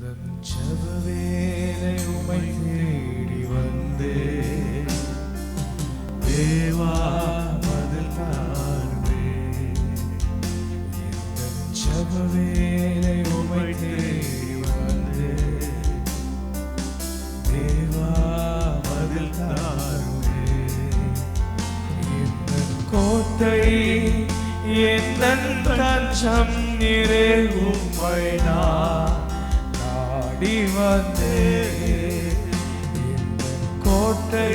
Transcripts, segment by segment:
ஜபவேலை உமை தேடி வந்தே. தேவா பதில் தாருமே. ஜபவேலை உமை தேடி வந்தே. தேவா பதில் தாருமே. எந்தன் கோட்டை எந்தன் தஞ்சம் நான் நாடி வந்தே கோட்டை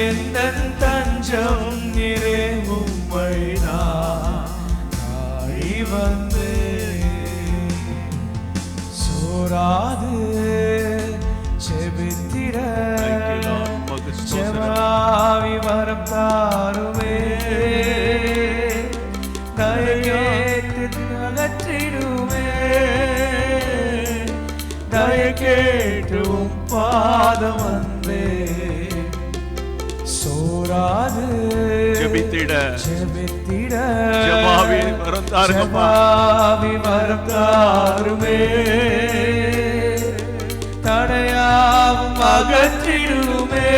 எந்தன் தஞ்சம் நிறை உம்மை நாடி வந்தே சோராது ஸ்தோத்திரம். ஜெபாவி வரம் தாருமே. தயக்கேட்டு அகற்றிடுமே தயக்கேட்டும் பாதம் வந்தே சோராது ஜெபித்திட ஜெபித்திட ஜெபாவி வரம் தாருங்கப்பா. ஜெபாவி வரம் தாருமே தடையாவும் அகற்றிடுமே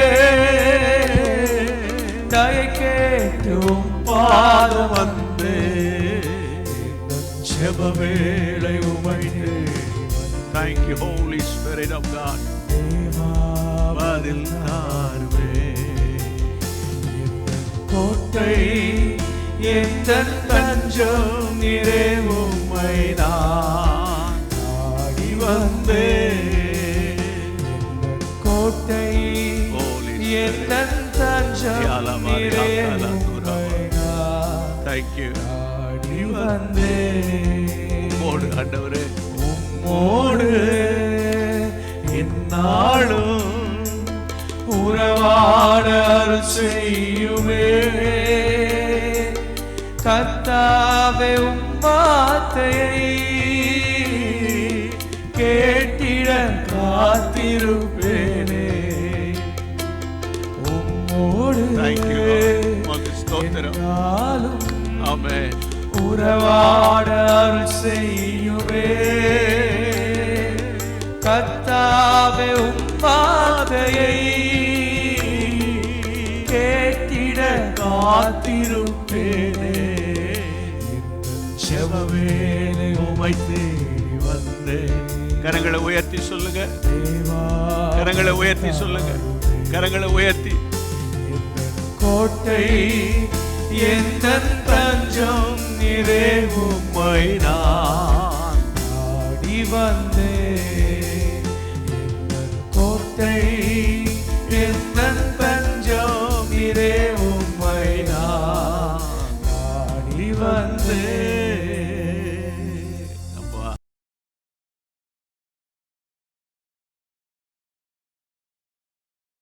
தயக்கேட்டும் பாதம் வந்து ஜெபவேளை உமை Thank you, Holy Spirit of God. பதில் தாருமே கோட்டை எந்த தஞ்சம் நிறை உம்மை நான் நாடி வந்தே கோட்டை எந்த. தஞ்சம் நிறை உம்மை நான் Thank you. நாடி வந்தே உம்மோடு ஆண்டவரே என்னாலும் உறவாட செய்யுமே கர்த்தாவே உம்மாத்தையை கேட்டிட காத்திருப்பேனே உம்மோடு ஸ்தோத்திரம். Amen. உறவாட செய்யுமே காத்திருப்பேனே செவவேலை உமை தேடி வந்தேன் கரங்களை உயர்த்தி சொல்லுங்க. கரங்களை உயர்த்தி சொல்லுங்க. கரங்களை உயர்த்தி. கோட்டை எந்த